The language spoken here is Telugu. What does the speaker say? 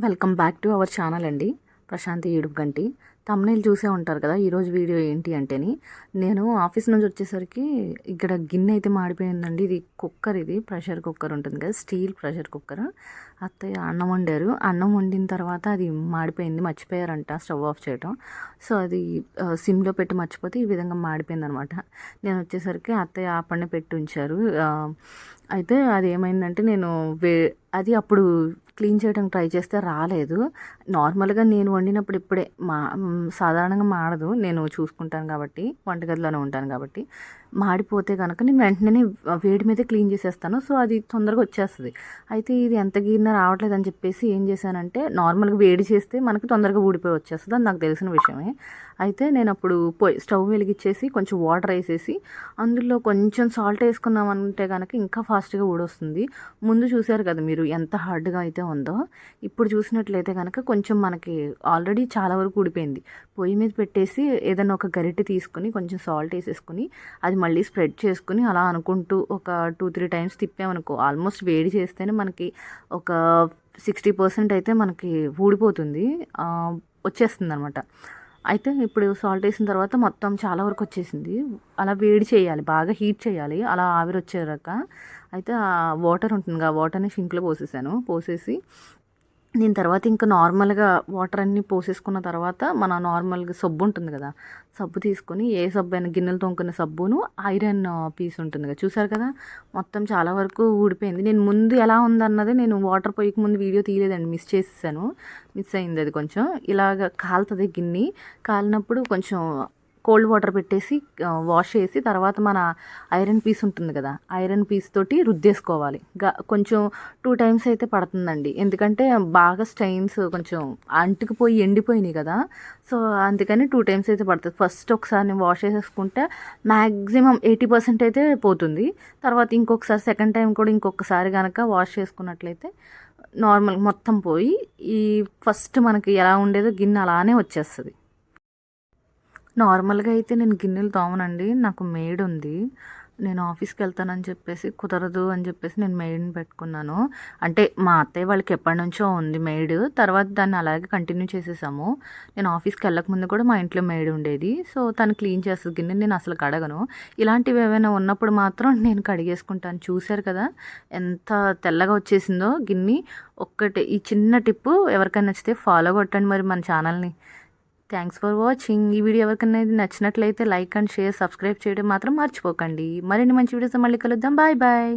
Welcome back to our channel అండి. ప్రశాంతి ఏడుపు గంటి. తమ్నేల్ చూసే ఉంటారు కదా ఈరోజు వీడియో ఏంటి అంటేని నేను ఆఫీస్ నుంచి వచ్చేసరికి ఇక్కడ గిన్నె అయితే మాడిపోయిందండి. ఇది కుక్కర్ ఇది ప్రెషర్ కుక్కర్ ఉంటుంది కదా స్టీల్ ప్రెషర్ కుక్కర్. అత్తయ్య అన్నం వండారు. అన్నం వండిన తర్వాత అది మాడిపోయింది మర్చిపోయారంట స్టవ్ ఆఫ్ చేయటం. సో అది సిమ్లో పెట్టి మర్చిపోతే ఈ విధంగా మాడిపోయింది అనమాట నేను వచ్చేసరికి అత్తయ్య ఆపండి పెట్టి ఉంచారు. అయితే అది ఏమైందంటే నేను వే అది అప్పుడు క్లీన్ చేయడానికి ట్రై చేస్తే రాలేదు. నార్మల్గా నేను వండినప్పుడు ఇప్పుడే మా సాధారణంగా మాడదు. నేను చూసుకుంటాను కాబట్టి వంటగదిలోనే ఉంటాను కాబట్టి. మాడిపోతే కనుక నేను వెంటనే వేడి మీద క్లీన్ చేసేస్తాను. సో అది తొందరగా వచ్చేస్తుంది. అయితే ఇది ఎంత గీరినా రావట్లేదు అని చెప్పేసి ఏం చేశానంటే నార్మల్గా వేడి చేస్తే మనకి తొందరగా ఊడిపోయి వచ్చేస్తుంది. అది నాకు తెలిసిన విషయమే. అయితే నేను అప్పుడు పొయ్యి స్టవ్ వెలిగించేసి కొంచెం వాటర్ వేసేసి అందులో కొంచెం సాల్ట్ వేసుకున్నామంటే కనుక ఇంకా ఫాస్ట్గా ఊడొస్తుంది. ముందు చూశారు కదా మీరు ఎంత హార్డ్గా అయితే ఉందో ఇప్పుడు చూసినట్లయితే కనుక కొంచెం మనకి ఆల్రెడీ చాలా వరకు ఊడిపోయింది. పొయ్యి మీద పెట్టేసి ఏదైనా ఒక గరిటె తీసుకుని కొంచెం సాల్ట్ వేసేసుకుని అది మళ్ళీ స్ప్రెడ్ చేసుకుని అలా అనుకుంటూ ఒక టూ త్రీ టైమ్స్ తిప్పామనుకో ఆల్మోస్ట్ వేడి చేస్తేనే మనకి ఒక సిక్స్టీ పర్సెంట్ అయితే మనకి ఊడిపోతుంది. వచ్చేస్తుంది అనమాట అయితే ఇప్పుడు సాల్ట్ వేసిన తర్వాత మొత్తం చాలా వరకు వచ్చేసింది. అలా వేడి చేయాలి బాగా హీట్ చేయాలి. అలా ఆవిరి వచ్చేదాక అయితే ఆ వాటర్ ఉంటుంది ఆ వాటర్ని షింక్లో పోసేసాను. పోసేసి దీని తర్వాత ఇంకా నార్మల్గా వాటర్ అన్నీ పోసేసుకున్న తర్వాత మన నార్మల్గా సబ్బు ఉంటుంది కదా సబ్బు తీసుకొని ఏ సబ్బు అయినా గిన్నెలు తోముకునే సబ్బును ఐరన్ పీస్ ఉంటుంది కదా చూసారు కదా? మొత్తం చాలా వరకు ఊడిపోయింది. నేను ముందు ఎలా ఉందన్నది నేను వాటర్ పోయక ముందు వీడియో తీయలేదండి మిస్ చేసేసాను. మిస్ అయింది అది కొంచెం. ఇలాగ కాలుతుంది గిన్నె. కాలినప్పుడు కొంచెం కోల్డ్ వాటర్ పెట్టేసి వాష్ చేసి తర్వాత మన ఐరన్ పీస్ ఉంటుంది కదా ఐరన్ పీస్ తోటి రుద్దేసుకోవాలి. కొంచెం టూ టైమ్స్ అయితే పడుతుందండి. ఎందుకంటే బాగా స్టైన్స్ కొంచెం అంటుకుపోయి ఎండిపోయినాయి కదా. సో అందుకని టూ టైమ్స్ అయితే పడుతుంది. ఫస్ట్ ఒకసారి వాష్ చేసేసుకుంటే మ్యాక్సిమం ఎయిటీ పర్సెంట్ అయితే పోతుంది. తర్వాత ఇంకొకసారి సెకండ్ టైం కూడా ఇంకొకసారి కనుక వాష్ చేసుకున్నట్లయితే నార్మల్ మొత్తం పోయి ఈ ఫస్ట్ మనకి ఎలా ఉండేదో గిన్నె అలానే వచ్చేస్తుంది. నార్మల్గా అయితే నేను గిన్నెలు తోమనండి నాకు మేడ్ ఉంది నేను ఆఫీస్కి వెళ్తానని చెప్పేసి కుదరదు అని చెప్పేసి నేను మెయిడ్ని పెట్టుకున్నాను. అంటే మా అత్తయ్య వాళ్ళకి ఎప్పటి నుంచో ఉంది మెయిడ్ తర్వాత దాన్ని అలాగే కంటిన్యూ చేసేసాము. నేను ఆఫీస్కి వెళ్ళకముందు కూడా మా ఇంట్లో మెయిడ్ ఉండేది. సో తను క్లీన్ చేస్తుంది గిన్నె నేను అసలు కడగను. ఇలాంటివి ఏమైనా ఉన్నప్పుడు మాత్రం నేను కడిగేసుకుంటాను. చూశారు కదా? ఎంత తెల్లగా వచ్చేసిందో గిన్నె. ఒక్కటే ఈ చిన్న టిప్పు ఎవరికైనా నచ్చితే ఫాలో కొట్టండి మరి మన ఛానల్ని. థ్యాంక్స్ ఫర్ వాచింగ్ ఈ వీడియో ఎవరికైనా నచ్చినట్లయితే లైక్ అండ్ షేర్ సబ్స్క్రైబ్ చేయడం మాత్రం మర్చిపోకండి. మరిన్ని మంచి వీడియోస్ మళ్ళీ కలుద్దాం. Bye bye